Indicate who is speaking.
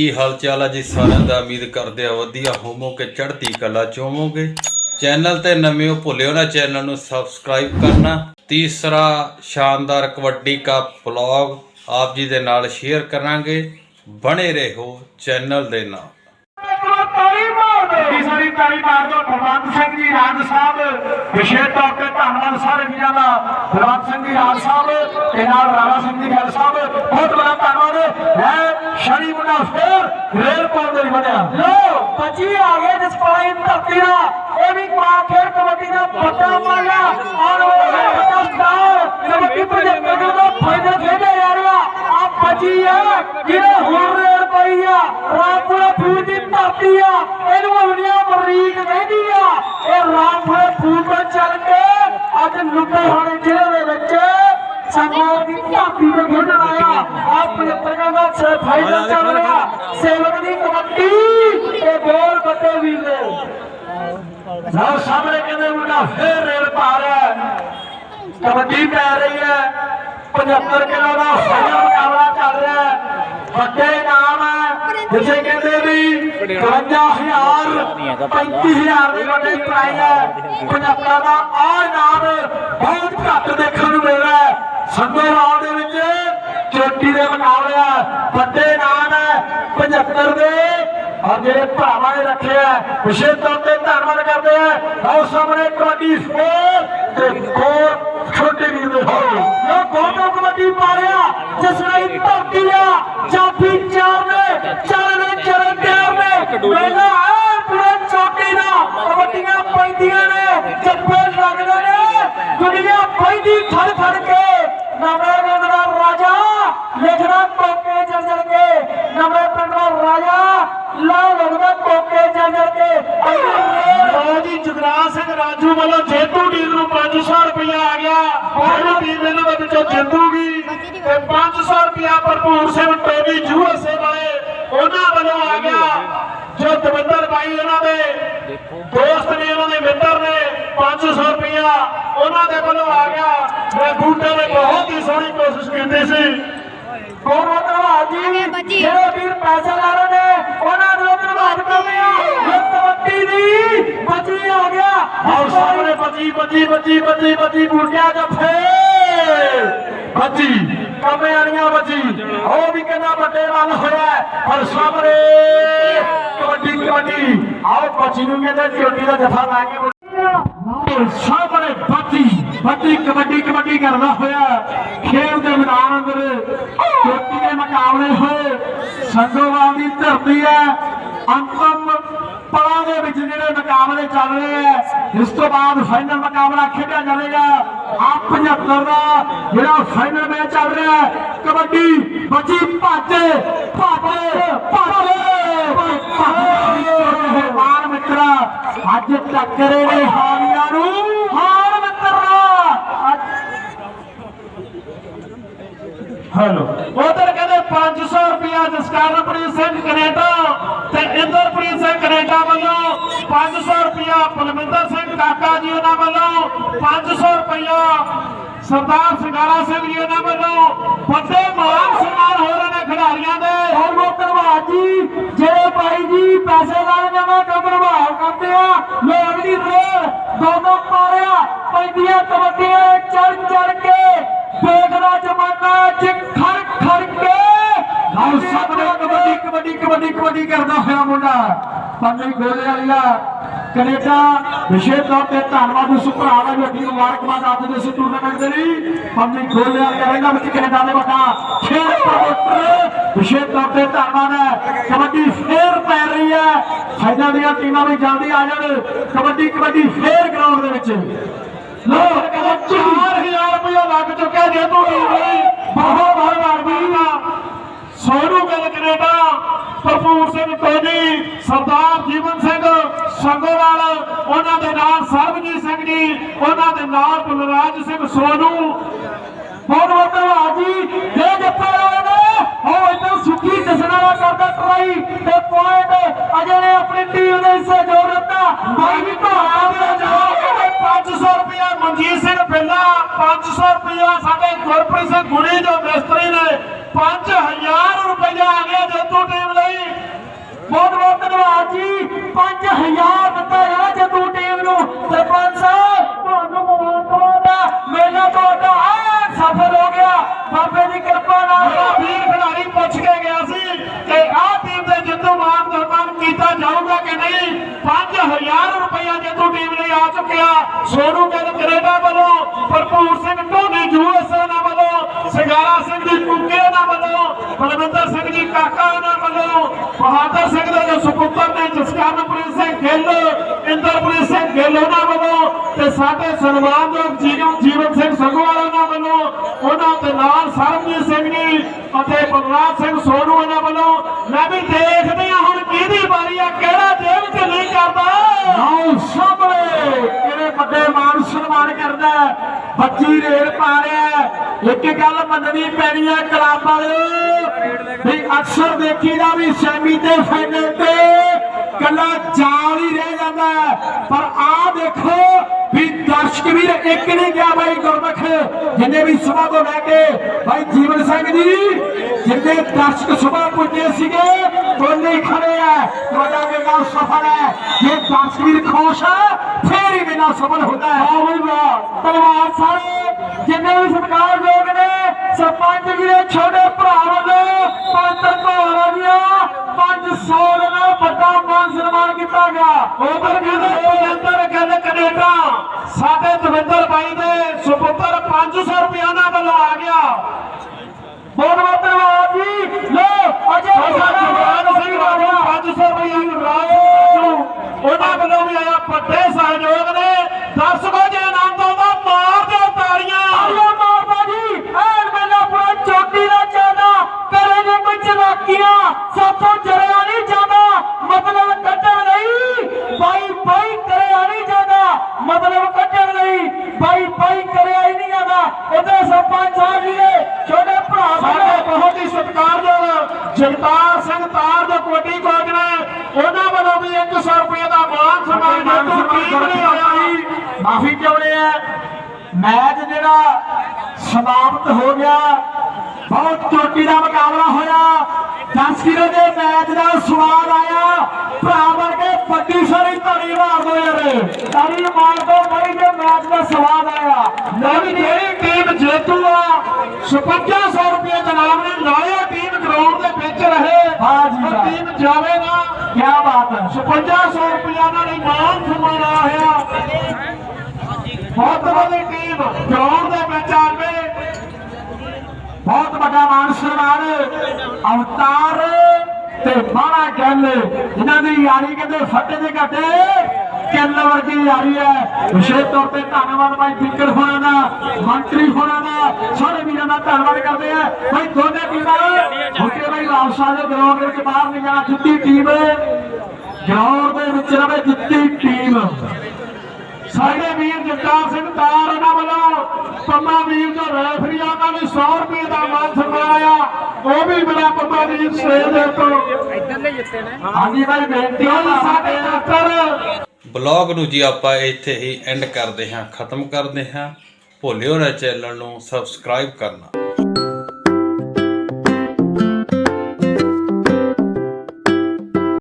Speaker 1: ਕੀ ਹਾਲ ਚਾਲ ਆ ਜੀ? ਸਾਰਿਆਂ ਦਾ ਉਮੀਦ ਕਰਦੇ ਆ ਵਧੀਆ ਹੋਵੋਗੇ, ਚੜ੍ਹਦੀ ਕਲਾ ਚ ਹੋਵੋਗੇ। ਚੈਨਲ ਤੇ ਨਵੇਂ ਹੋ, ਭੁੱਲਿਓ ਨਾ ਚੈਨਲ ਨੂੰ ਸਬਸਕ੍ਰਾਈਬ ਕਰਨਾ। ਤੀਸਰਾ ਸ਼ਾਨਦਾਰ ਕਬੱਡੀ ਦਾ ਵਲੌਗ ਆਪ ਜੀ ਦੇ ਨਾਲ ਸ਼ੇਅਰ ਕਰਾਂਗੇ। ਬਣੇ ਰਹੋ ਚੈਨਲ ਦੇ ਨਾਲ।
Speaker 2: ਜੀ ਸਾਰੀ ਤਾਲੀ ਮਾਰ ਦੋ ਗੁਰਵੰਤ ਸਿੰਘ ਜੀ, ਰਾਜ ਸਾਹਿਬ। ਵਿਸ਼ੇਸ਼ ਤੌਰ ਤੇ ਧੰਨਵਾਦ ਸਾਰੇ ਵੀਰਾਂ ਦਾ। ਗੁਰਵੰਤ ਸਿੰਘ ਜੀ, ਰਾਜ ਸਾਹਿਬ, ਤੇ ਨਾਲ ਰਾਣਾ ਸਿੰਘ ਜੀ ਗੱਲ ਸਾਹਿਬ। ਬਹੁਤ ਬੜਾ ਧੰਨਵਾਦ। ਹੈ ਸ਼ਨੀ ਮੁੰਡਾ ਰੇਲ ਪਾਉਣ ਦੇ ਲਈ ਲੋ ਬੱਚੀ ਆ ਗਏ ਜਸਪਾਈ ਧਰਤੀ ਦਾ। ਇਹ ਵੀ ਮਾਂ ਖੇਡ ਕਬੱਡੀ ਦਾ ਵੱਡਾ ਮਾਲਾ ਔਰ ਉਹ ਵੱਡਾ ਸਟਾਰ ਕਬੱਡੀ ਪ੍ਰੋਜੈਕਟ ਦਾ ਫਾਇਦਾ ਖੇਡਿਆ ਜਾ ਰਿਹਾ। ਆ ਬੱਚੀ ਆ, ਜਿਹਨੇ ਹੁਣ ਰੇਲ ਪਾਈ ਆ। ਰਾਮਪੁਰਾ ਫੂਲ ਦੀ ਧਰਤੀ ਆ। ਇਹਨੂੰ ਦੁਨੀਆ ਮਰੀਕ ਕਹਿੰਦੀ ਆ। ਇਹ ਰਾਮਪੁਰਾ ਫੂਲ ਤੋਂ ਚੱਲ ਕੇ ਅੱਜ ਲੁਧਿਆਣੇ ਸੰਗੋਂ ਦੀ ਧਰਤੀ ਤੇ ਖੇਡਣ ਆਇਆ। ਆ 75 ਦਾ ਸੇ ਫਾਈਨਲ ਚੱਲ ਰਿਹਾ। ਸੇਵਕ ਦੀ ਕਬੱਡੀ ਤੇ ਗੋਲ ਵੱਡੇ ਵੀਰ ਦੇ ਲਓ, ਸਾਹਮਣੇ ਕਹਿੰਦੇ ਮੁੰਡਾ ਫੇਰ ਰੇਲ ਪਾ ਰਿਹਾ ਕਬੱਡੀ ਪੈ ਰਹੀ ਹੈ। 75 ਕਿਲੋ ਦਾ ਫਾਈਨਲ ਮੁਕਾਬਲਾ ਚੱਲ ਰਿਹਾ ਹੈ। ਵੱਡੇ ਨਾਮ ਹੈ। ਜਿਸੇ ਕਹਿੰਦੇ ਵੀ 55000 35000 ਦੀ ਵੱਡੀ ਪ੍ਰਾਈਜ਼ ਹੈ। 75 ਦਾ ਆ ਨਾਮ ਬਹੁਤ ਘੱਟ ਦੇਖਣ ਨੂੰ ਮਿਲਦਾ ਹੈ। ਸੰਗੋ ਰਾਉ ਦੇ ਵਿੱਚ ਚੋਟੀ ਦੇ ਮੁਕਾਬਲੇ ਵੱਡੇ ਨਾਮ ਹੈ 75 ਦੇ। ਔਰ ਜਿਹੜੇ ਭਰਾਵਾਂ ਨੇ ਰੱਖੇ ਆ, ਵਿਸ਼ੇਸ਼ ਤੌਰ ਤੇ ਧੰਨਵਾਦ ਕਰਦੇ ਆ। ਆਓ ਸਾਹਮਣੇ ਕਬੱਡੀ ਸਕੋਰ ਤੇ ਗੋਲ ਛੋਟੇ ਵੀਰ ਦੇ ਹੋਣਗੇ ਲੋ ਗੋਲ ਕਬੱਡੀ ਪਾ ਰਿਹਾ ਜਸਰਾਈ ਧਰਤੀ ਆ ਚਾਫੀ ਚਾਰ ਨੇ ਚਾਰ ਨੇ ਚਰਨ ਪਿਆਰ ਨੇ ਮੇਲਾ ਆ ਪੂਰੇ ਚੋਟੀ ਦਾ ਕਬੱਡੀਆਂ ਪੈਂਦੀਆਂ ਨੇ ਚੱਪੇ ਲੱਗਦੇ ਨੇ ਦੁਨੀਆ ਪੈਂਦੀ ਖੜ ਖੜ ਕੇ ਨਵੇਂ ਪਿੰਡ ਦਾ ਰਾਜਾ ਲਿਖਦਾ ਕੋਕੇ ਜਲ ਜਲ ਕੇ ਨਵੇਂ ਪਿੰਡ ਦਾ ਰਾਜਾ ਲਾ ਲੱਗਦਾ ਕੋਕੇ ਜਲ ਜਲ ਲੋ ਜੀ, ਜਗਰਾਜ ਸਿੰਘ ਰਾਜੂ ਵੱਲੋਂ ਜੇਤੂ ਟੀਮ ਨੂੰ 500 ਰੁਪਇਆ ਆ ਗਿਆ। ਪਹਿਲੀ ਟੀਮ ਇਹਨਾਂ ਦੇ ਵਿੱਚੋਂ ਜਿੱਤੂਗੀ ਤੇ 500 ਰੁਪਇਆ ਭਰਪੂਰ ਸਿੰਘ ਟੋਬੀ ਯੂਐਸਏ ਵਾਲੇ ਉਹਨਾਂ ਵੱਲੋਂ ਆ ਗਿਆ। ਜੋ ਦਵਿੰਦਰ ਬਾਈ ਇਹਨਾਂ ਦੇ ਦੋਸਤ ਨੇ, ਉਹਨਾਂ ਦੇ ਮਿੱਤਰ ਨੇ 500 ਰੁਪਇਆ ਉਹਨਾਂ ਦੇ ਵੱਲੋਂ ਆ ਗਿਆ। ਮੈਂ ਬੂਟੇ ਨੇ ਬਹੁਤ ਹੀ ਸੋਹਣੀ ਕੋਸ਼ਿਸ਼ ਕੀਤੀ ਸੀ। ਬਹੁਤ ਧੰਨਵਾਦ ਜੀ। ਜਿਹੜੇ ਵੀਰ ਪੈਸੇ ਲਾ ਰਹੇ ਨੇ ਉਹਨਾਂ ਨੂੰ ਧੰਨਵਾਦ ਕਰਦੇ ਆ ਕਬੱਡੀ ਦੀ ਬੱਚੀ ਆ ਗਿਆ। ਆਓ ਸਾਹਮਣੇ ਬੱਚੀ ਬੱਚੀ ਬੱਚੀ ਬੱਚੀ ਬੱਚੀ ਬੂਟਿਆ ਜੱਫੇ ਬੱਚੀ ਕਮੇ ਵਾਲੀਆਂ ਬੱਚੀ ਉਹ ਵੀ ਕਹਿੰਦਾ ਵੱਡੇ ਵੱਲ ਹੋਇਆ ਪਰ ਸਾਹਮਣੇ ਕਬੱਡੀ ਕਬੱਡੀ। ਆਓ ਬੱਚੀ ਨੂੰ ਕਹਿੰਦੇ ਚੋਟੀ ਦਾ ਜੱਫਾ ਲਾ ਕੇ ਸਾਹਮਣੇ ਬੱਚੀ ਬੱਚੀ ਕਬੱਡੀ ਕਬੱਡੀ ਕਰਦਾ ਹੋਇਆ ਖੇਡ ਦੇ ਮੈਦਾਨ ਅੰਦਰ ਚੋਟੀ ਦੇ ਮੁਕਾਬਲੇ ਹੋਏ ਸੰਗੋਵਾਲ ਦੀ ਧਰਤੀ ਹੈ। ਅੰਤਮ ਪਲਾਂ ਦੇ ਵਿੱਚ ਜਿਹੜੇ ਮੁਕਾਬਲੇ ਚੱਲ ਰਹੇ ਆ ਇਸ ਤੋਂ ਬਾਅਦ ਫਾਈਨਲ ਮੁਕਾਬਲਾ ਖੇਡਿਆ ਜਾਵੇਗਾ। ਆ 75 ਦਾ ਜਿਹੜਾ ਫਾਈਨਲ ਮੈਚ ਚੱਲ ਰਿਹਾ ਹੈ, ਕਬੱਡੀ ਬੱਚੀ ਭੱਜ ਭੱਜ ਭੱਜ। ਭੱਜ ਮਿੱਤਰਾ, ਅੱਜ ਟੱਕਰੇ ਨੇ ਹਾਰੀਆਂ ਨੂੰ। ਹਾਰ ਮਿੱਤਰਾ, ਅੱਜ ਹੈਲੋ ਉਧਰ 500 ਰੁਪਿਆ ਜਸਕਰਨਪ੍ਰੀਤ ਸਿੰਘ ਕੈਨੇਡਾ ਤੇ ਇੰਦਰਪ੍ਰੀਤ ਸਿੰਘ ਕੈਨੇਡਾ ਵੱਲੋਂ 500 ਰੁਪਿਆ ਪਲਵਿੰਦਰ ਸਿੰਘ ਕਾਕਾ ਜੀ ਉਹਨਾਂ ਵੱਲੋਂ 500 ਰੁਪਿਆ ਸਰਦਾਰ ਸਿੰਘਾਲਾ ਸਿੰਘ ਜੀ ਉਹਨਾਂ ਵੱਲੋਂ ਵੱਡੇ ਮਾਨ ਸਨਮਾਨ ਹੋ ਰਹੇ ਨੇ ਖਿਡਾਰੀਆਂ ਦੇ। ਬਹੁਤ ਬਹੁਤ ਜੀ, ਜਿਹੜੇ ਭਾਈ ਜੀ ਪੈਸੇ ਨਾਲ ਜਮਾ ਕੰਮ ਪ੍ਰਭਾਵ ਕਰਦੇ ਆ। ਲੋਕ ਦੀ ਰੇਲ ਦੋ ਦੋ ਪਾਰਿਆ ਪੈਂਦੀਆਂ ਕਬੱਡੀਆਂ ਚੜ ਚੜ ਕੇ ਦੇਖਦਾ ਜਮਾਨਾ ਚ ਖੜ ਖੜ ਕੇ ਆਓ ਸਾਹਮਣੇ ਕਬੱਡੀ ਕਬੱਡੀ ਕਬੱਡੀ ਕਰਦਾ ਹੋਇਆ ਮੁੰਡਾ। ਪੰਨੇ ਗੋਲੇ ਵਾਲੀਆ ਕੈਨੇਡਾ, ਵਿਸ਼ੇਸ਼ ਤੌਰ ਤੇ ਧੰਨਵਾਦ ਉਸ ਭਰਾ ਦਾ ਵੱਡੀ ਮੁਬਾਰਕਬਾਦ ਅੱਜ ਦੇ ਇਸ ਟੂਰਨਾਮੈਂਟ ਦੇ ਲਈ ਪੰਨੇ ਗੋਲੇ ਵਾਲੀਆ ਰਹਿਣਾ ਵਿੱਚ ਕੈਨੇਡਾ ਦੇ ਵੱਡਾ ਖੇਡ ਪ੍ਰਮੋਟਰ ਵਿਸ਼ੇਸ਼ ਤੌਰ ਤੇ ਧੰਨਵਾਦ ਹੈ। ਕਬੱਡੀ ਫੇਰ ਪੈ ਰਹੀ ਹੈ। ਫਾਈਨਲ ਦੀਆਂ ਟੀਮਾਂ ਵੀ ਜਲਦੀ ਆ ਜਾਣ। ਕਬੱਡੀ ਕਬੱਡੀ ਫੇਰ ਗਰਾਊਂਡ ਦੇ ਵਿੱਚ। ਲੋ ਕਹਿੰਦਾ 4000 ਰੁਪਇਆ ਲੱਗ ਚੁੱਕਿਆ ਜੇ ਤੂੰ ਨਹੀਂ ਬਹੁਤ ਬਹੁਤ ਧੰਨਵਾਦ ਸੋਨੂ ਗਿੱਲ ਕੈਨੇਡਾ। ਭਰਪੂਰ ਸਿੰਘ ਟੋਜੀ ਸਰਦਾਰ ਜੀਵਨ ਸਿੰਘ ਸੰਗੋਵਾਲ, ਉਹਨਾਂ ਦੇ ਨਾਲ ਸਰਬਜੀਤ ਸਿੰਘ ਜੀ, ਉਹਨਾਂ ਦੇ ਨਾਲ ਬਲਰਾਜ ਸਿੰਘ ਸੋਨੂ। ਬਹੁਤ ਬਹੁਤ ਜੀ। ਦੇ ਜੱਫੇ ਵਾਲੇ ਨੇ, ਉਹ ਇੱਧਰ ਸੁੱਕੀ ਜਸਨਾਲਾ ਕਰਦਾ ਟਰਾਈ ਤੇ ਪੁਆਇੰਟ ਅਜੇ ਨੇ ਆਪਣੀ ਟੀਮ ਦੇ ਹਿੱਸੇ ਜੋੜ ਦਿੱਤਾ। ਬਾਈ ਵੀ ਭਾਣਾ ਦੇ ਜਾਓ 500 ਰੁਪਇਆ ਮਨਜੀਤ ਸਿੰਘ ਬਿੱਲਾ 500 ਰੁਪਇਆ ਸਾਡੇ ਗੁਰਪ੍ਰੀਤ ਸਿੰਘ ਗੁਣੀ ਜੋ ਮਿਸਤਰੀ ਨੇ।
Speaker 3: 5000 ਰੁਪਇਆ ਆ ਗਿਆ ਜੱਤੂ ਟੀਮ ਲਈ ਬਹੁਤ ਬਹੁਤ ਧੰਨਵਾਦ ਜੀ 5000 ਦਿੱਤਾ ਗਿਆ ਜੱਤੂ ਟੀਮ ਨੂੰ ਸਰਪੰਚ ਸਾਹਿਬ, ਤੁਹਾਨੂੰ ਮੁਬਾਰਕਬਾਦ ਮੇਲਾ ਤੁਹਾਡਾ ਐਨ ਸਫਲ ਹੋ ਗਿਆ। ਬਾਬੇ ਦੀ ਕਿਰਪਾ ਨਾਲ ਵੀਰ ਖਿਡਾਰੀ ਪੁੱਛ ਕੇ ਗਿਆ ਸੀ ਕਿ ਆਹ ਟੀਮ ਦੇ ਜਿੱਤੂ ਮਾਨ ਸਨਮਾਨ ਕੀਤਾ ਜਾਊਗਾ ਕਿ ਨਹੀਂ? 5000 ਰੁਪਇਆ ਜੱਤੂ ਟੀਮ ਲਈ ਆ ਚੁੱਕਿਆ। ਸੋਨੂ ਗਿੱਲ ਕੈਨੇਡਾ ਵੱਲੋਂ, ਭਰਪੂਰ ਸਿੰਘ ਢੋਨੀ ਯੂਐਸਏ ਨਾਲ ਵੱਲੋਂ, ਸਿੰਗਾਰਾ ਸਿੰਘ ਜੀ ਕੁੱਕੇ ਨਾਲ ਵੱਲੋਂ, ਬਲਵਿੰਦਰ ਸਿੰਘ ਜੀ ਕਾਕਾ ਨਾਲ ਬਹਾਦਰ ਸਿੰਘ ਦੇ ਜੋ ਸੁਪੁੱਤਰ ਨੇ, ਜਸਕਰਨਪ੍ਰੀਤ ਸਿੰਘ ਗਿੱਲ, ਇੰਦਰਪ੍ਰੀਤ ਸਿੰਘ ਗਿੱਲ ਉਹਨਾਂ ਵੱਲੋਂ ਤੇ ਸਾਡੇ ਸਨਮਾਨਯੋਗ ਜੀਵਨ ਜੀਵਨ ਸਿੰਘ ਸੰਗਵਾਲਾ ਉਹਨਾਂ ਵੱਲੋਂ, ਉਹਨਾਂ ਦੇ ਨਾਲ ਸਰਬਜੀਤ ਸਿੰਘ ਜੀ ਅਤੇ ਬਲਰਾਜ ਸਿੰਘ ਸੋਨੂ ਉਹਨਾਂ ਵੱਲੋਂ। ਮੈਂ ਵੀ ਦੇਖਦੇ ਹਾਂ ਹੁਣ ਕਿਹਦੀ ਵਾਰੀ ਆ, ਕਿਹੜਾ ਜੇਬ ਚ ਨਹੀਂ ਕਰਦਾ। ਆਓ ਸਾਹਮਣੇ, ਕਿਹੜੇ ਵੱਡੇ ਮਾਨ ਸਨਮਾਨ ਕਰਦਾ ਬੱਚੀ ਰੇਲ ਪਾ ਰਿਹਾ ਇੱਕ ਗੱਲ ਮੰਨਣੀ ਪੈਣੀ ਹੈ, ਕਲੱਬ ਵਾਲਿਓ। ਅਕਸਰ ਦੇਖੀਦਾ ਵੀ ਸੈਮੀ ਤੇ ਫਾਈਨਲ ਤੇ ਕੱਲਾ ਜਾਲ ਹੀ ਰਹਿ ਜਾਂਦਾ। ਪਰ ਆਹ ਦੇਖੋ ਵੀ ਦਰਸ਼ਕ ਵੀਰ ਇੱਕ ਨਹੀਂ ਗਿਆ ਬਾਈ ਗੁਰਮਖ ਜਿੰਨੇ ਵੀ ਸਭਾ ਤੋਂ ਲੈ ਕੇ ਬਾਈ ਜੀਵਨ ਸਿੰਘ ਜੀ ਜਿੰਨੇ ਦਰਸ਼ਕ ਸਭਾ ਪੁੱਜੇ ਸੀਗੇ ਉਹਨੇ ਹੀ ਖੜੇ ਆ। ਤੁਹਾਡਾ ਮੇਲਾ ਸਫਲ ਹੈ। ਜੇ ਦਰਸ਼ਕ ਵੀਰ ਖੁਸ਼ ਹੈ ਫੇਰ ਹੀ ਮੇਲਾ ਸਫਲ ਹੁੰਦਾ ਹੈ। ਹਾਂ ਬਈ ਵਾਹ। ਧੰਨਵਾਦ ਸਾਰੇ ਜਿੰਨੇ ਵੀ ਸਰਕਾਰ ਲੋਕ ਨੇ ਸਰਪੰਚ ਵੀਰੇ ਛੋਟੇ ਭਰਾ ਵੱਲੋਂ ਪੰਤਰ ਘੋੜਾ ਦੀਆਂ 500 ਦੇ ਨਾਲ ਵੱਡਾ ਮਾਨ ਸਨਮਾਨ ਕੀਤਾ ਗਿਆ। ਉਧਰ ਕਹਿੰਦੇ ਅੰਦਰ ਕਹਿੰਦੇ ਕੈਨੇਡਾ ਸਾਡੇ ਦਵਿੰਦਰ ਬਾਈ ਦੇ ਸੁਪੁੱਤਰ 500 ਰੁਪਏ ਨਾਲ ਵੱਲੋਂ ਆ ਗਿਆ। ਬਹੁਤ ਬਹੁਤ ਧੰਨਵਾਦ ਜੀ। ਲੋ ਅਜੇ ਸਾਡਾ ਜਵਾਨ ਸਿੰਘ ਰਾਜਾ 500 ਰੁਪਏ ਰਾਜ ਨੂੰ ਉਹਨਾਂ ਵੱਲੋਂ ਵੀ ਆਇਆ ਵੱਡੇ ਮੈਚ ਜਿਹੜਾ ਸਮਾਪਤ ਹੋ ਗਿਆ ਬਹੁਤ ਚੋਟੀ ਦਾ ਮੁਕਾਬਲਾ ਹੋਇਆ। 10 ਕਿਲੋ ਦੇ ਮੈਚ ਦਾ ਸਵਾਦ ਆਇਆ। ਭਰਾ ਵਰਗੇ ਵੱਡੀ ਸਾਰੀ ਧਾਰੀ ਮਾਰ ਦੋ ਯਾਰ ਧਾਰੀ ਮਾਰ ਦੋ ਬੜੀ ਦੇ ਮੈਚ ਦਾ ਸਵਾਦ ਆਇਆ। ਨਵੀਂ ਜਿਹੜੀ ਟੀਮ ਜੇਤੂ ਆ 5500 ਰੁਪਏ ਨਾਮ ਨੇ ਨਾਲੇ ਟੀਮ ਗਰਾਊਂਡ ਦੇ ਵਿੱਚ ਰਹੇ। ਹਾਂ ਜੀ ਟੀਮ ਜਾਵੇ ਨਾ ਕੀ ਬਾਤ ਹੈ। 5500 ਰੁਪਏ ਨਾਲ ਆਇਆ ਬਹੁਤ ਵੱਡੀ ਟੀਮ ਗਰਾਊਂਡ ਦੇ ਵਿੱਚ ਆ ਬਹੁਤ ਵੱਡਾ ਮਾਨ ਸਨਮਾਨ, ਅਵਤਾਰ ਤੇ ਬਾਣਾ ਗੱਲ ਇਹਨਾਂ ਦੀ ਯਾਰੀ ਕਹਿੰਦੇ ਫੱਟੇ ਦੇ ਘਾਟੇ ਕਿੱਲ ਵਰਗੀ ਯਾਰੀ ਹੈ। ਵਿਸ਼ੇਸ਼ ਤੌਰ ਤੇ ਧੰਨਵਾਦ ਭਾਈ ਫਿਕਰ ਹੋਣਾ ਦਾ, ਮੰਤਰੀ ਹੋਣਾ ਦਾ, ਸਾਰੇ ਵੀਰਾਂ ਦਾ ਧੰਨਵਾਦ ਕਰਦੇ ਆ ਭਾਈ ਦੋਨੇ ਟੀਮਾਂ ਹੁੱਕੇ ਭਾਈ ਲਾਲਸਾ ਦੇ ਗਰਾਊਂਡ ਵਿੱਚ ਬਾਹਰ ਨਹੀਂ ਜਾਣਾ, ਜਿੱਤੀ ਟੀਮ ਗਰਾਊਂਡ ਦੇ ਵਿੱਚ ਰਵੇ ਜਿੱਤੀ ਟੀਮ ਸਾਡੇ ਵੀਰ ਜਗਤਾਰ ਸਿੰਘ ਤਾਰ ਉਹਨਾਂ ਵੱਲੋਂ, ਪੰਮਾ ਵੀਰ ਜੋ ਰੈਫਰੀ ਆ, ਉਹਨਾਂ ਨੂੰ 100 ਰੁਪਏ ਦਾ ਮਾਨ ਸਨਮਾਨ ਆਇਆ। ਉਹ ਵੀ ਮੇਰਾ ਪੰਮਾ ਵੀਰ ਸਟੇਜ ਦੇ ਉੱਤੋਂ।
Speaker 2: ਇੱਧਰਲੇ ਜਿੱਤੇ ਨੇ
Speaker 3: ਹਾਂਜੀ ਭਾਈ, ਬੇਨਤੀ ਹੈ ਜੀ ਸਾਡੇ ਡਾਕਟਰ
Speaker 1: ਬਲੌਗ ਨੂੰ ਜੀ ਆਪਾਂ ਇੱਥੇ ਹੀ ਐਂਡ ਕਰਦੇ ਹਾਂ, ਖਤਮ ਕਰਦੇ ਹਾਂ। ਭੁੱਲਿਓ ਨਾ ਚੈਨਲ ਨੂੰ ਸਬਸਕ੍ਰਾਈਬ ਕਰਨਾ।